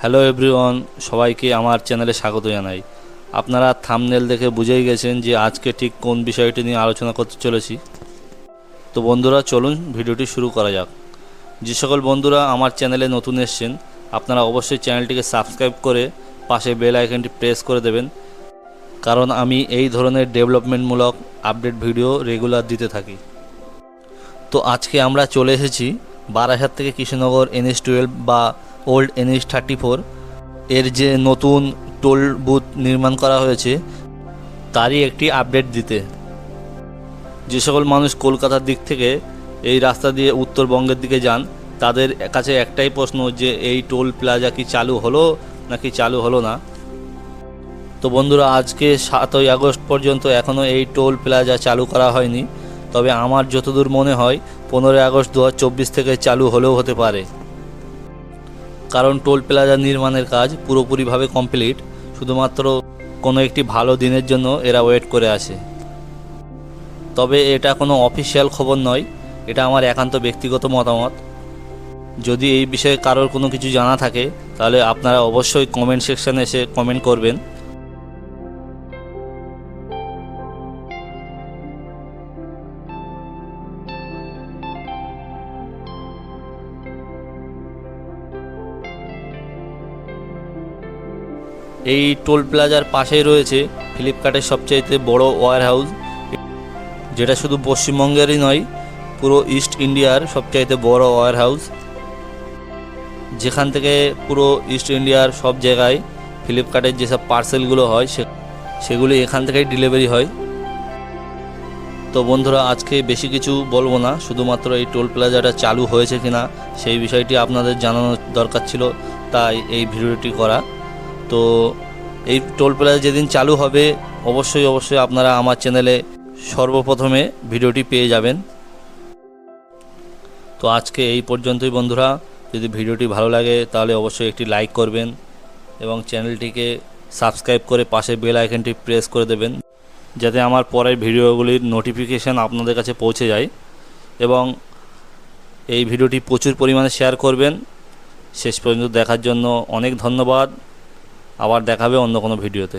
Hello everyone সবাইকে আমার চ্যানেলে স্বাগত জানাই। আপনারা থামনেল দেখে বুঝেই গেছেন যে আজকে ঠিক কোন বিষয়টি নিয়ে আলোচনা করতে চলেছি। তো বন্ধুরা, চলুন ভিডিওটি শুরু করা যাক। যে সকল বন্ধুরা আমার চ্যানেলে নতুন এসছেন, আপনারা অবশ্যই চ্যানেলটিকে সাবস্ক্রাইব করে পাশে বেল আইকনটি প্রেস করে দেবেন। কারণ আমি এই ধরনের ডেভেলপমেন্টমূলক আপডেট ভিডিও রেগুলার দিতে থাকি। তো আজকে আমরা চলে এসেছি বারাসাত থেকে কৃষ্ণনগর এনএস টুয়েলভ বা ওল্ড এনএস থার্টি ফোর এর যে নতুন টোল বুথ নির্মাণ করা হয়েছে, তারই একটি আপডেট দিতে। যে সকল মানুষ কলকাতার দিক থেকে এই রাস্তা দিয়ে উত্তরবঙ্গের দিকে যান, তাদের কাছে একটাই প্রশ্ন যে, এই টোল প্লাজা কি চালু হলো নাকি চালু হলো না? তো বন্ধুরা, আজকে সাতই আগস্ট পর্যন্ত এখনও এই টোল প্লাজা চালু করা হয়নি। তবে আমার যতদূর মনে হয় পনেরোই আগস্ট দু হাজার চব্বিশ থেকে চালু হলেও হতে পারে। কারণ টোল প্লাজা নির্মাণের কাজ পুরোপুরিভাবে কমপ্লিট, শুধুমাত্র কোনো একটি ভালো দিনের জন্য এরা ওয়েট করে আছে। তবে এটা কোনো অফিসিয়াল খবর নয়, এটা আমার একান্ত ব্যক্তিগত মতামত। যদি এই বিষয়ে কারোর কোনো কিছু জানা থাকে, তাহলে আপনারা অবশ্যই কমেন্ট সেকশানে এসে কমেন্ট করবেন। এই টোল প্লাজার পাশেই রয়েছে ফ্লিপকার্টের সবচাইতে বড় ওয়্যার হাউস যেটা শুধু পশ্চিমবঙ্গেরই নয়, পুরো ইস্ট ইন্ডিয়ার সবচাইতে বড় ওয়্যার হাউস যেখান থেকে পুরো ইস্ট ইন্ডিয়ার সব জায়গায় ফ্লিপকার্টের যেসব পার্সেলগুলো হয়, সে সেগুলি এখান থেকেই ডেলিভারি হয়। তো বন্ধুরা, আজকে বেশি কিছু বলব না, শুধুমাত্র এই টোল প্লাজাটা চালু হয়েছে কিনা সেই বিষয়টি আপনাদের জানানোর দরকার ছিল, তাই এই ভিডিওটি করা। তো এই টোল প্লাজা যেদিন চালু হবে, অবশ্যই অবশ্যই আপনারা আমার চ্যানেলে সর্বপ্রথমে ভিডিওটি পেয়ে যাবেন। তো আজকে এই পর্যন্তই বন্ধুরা। যদি ভিডিওটি ভালো লাগে, তাহলে অবশ্যই একটি লাইক করবেন এবং চ্যানেলটিকে সাবস্ক্রাইব করে পাশে বেল আইকনটি প্রেস করে দেবেন, যাতে আমার পরের ভিডিওগুলির নোটিফিকেশান আপনাদের কাছে পৌঁছে যায় এবং এই ভিডিওটি প্রচুর পরিমাণে শেয়ার করবেন। শেষ পর্যন্ত দেখার জন্য অনেক ধন্যবাদ। আবার দেখাবে অন্য কোনো ভিডিওতে।